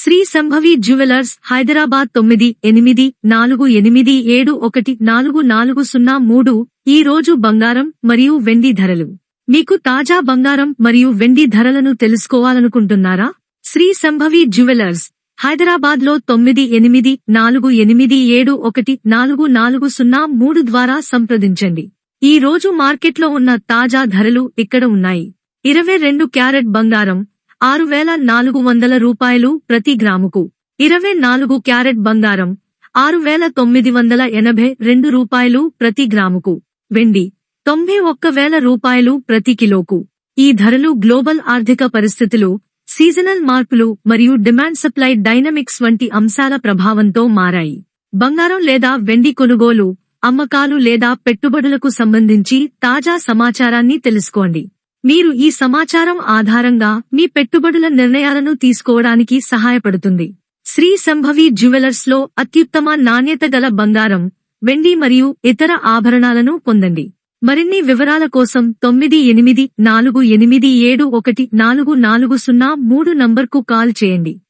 Shri Sambhavi jewellers Hyderabad తొమ్మిది ఎనిమిది నాలుగు ఎనిమిది ఏడు ఒకటి నాలుగు నాలుగు సున్నా మూడు ఈ రోజు బంగారం మరియు వెండి ధరలు. మీకు తాజా బంగారం మరియు వెండి ధరలను తెలుసుకోవాలనుకుంటున్నారా? శ్రీ సంభవి జ్యువెలర్స్ హైదరాబాద్లో తొమ్మిది ఎనిమిది నాలుగు ఎనిమిది ఏడు ఒకటి నాలుగు నాలుగు సున్నా మూడు ద్వారా సంప్రదించండి. ఈ రోజు మార్కెట్లో ఉన్న తాజా ధరలు ఇక్కడ ఉన్నాయి. ఇరవై రెండు క్యారెట్ బంగారం ఆరు వేల నాలుగు వందల రూపాయలు ప్రతి గ్రాముకు. ఇరవై నాలుగు క్యారెట్ బంగారం ఆరు వేల తొమ్మిది వందల ఎనభై రెండు రూపాయలు ప్రతి గ్రాముకు. వెండి తొంభై ఒక్క వేల రూపాయలు ప్రతి కిలోకు. ఈ ధరలు గ్లోబల్ ఆర్థిక పరిస్థితులు సీజనల్ మార్పులు మరియు డిమాండ్ సప్లై డైనమిక్స్ వంటి అంశాల ప్రభావంతో మారాయి. బంగారం లేదా వెండి కొనుగోలు అమ్మకాలు లేదా పెట్టుబడులకు సంబంధించి తాజా సమాచారాన్ని తెలుసుకోండి. మీరు ఈ సమాచారం ఆధారంగా మీ పెట్టుబడుల నిర్ణయాలను తీసుకోవడానికి సహాయపడుతుంది. శ్రీ సంభవి జ్యువెలర్స్లో అత్యుత్తమ నాణ్యత గల బంగారం వెండి మరియు ఇతర ఆభరణాలను పొందండి. మరిన్ని వివరాల కోసం తొమ్మిది ఎనిమిది నాలుగు ఎనిమిది ఏడు ఒకటి నాలుగు నాలుగు సున్నా మూడు నంబర్కు కాల్ చేయండి.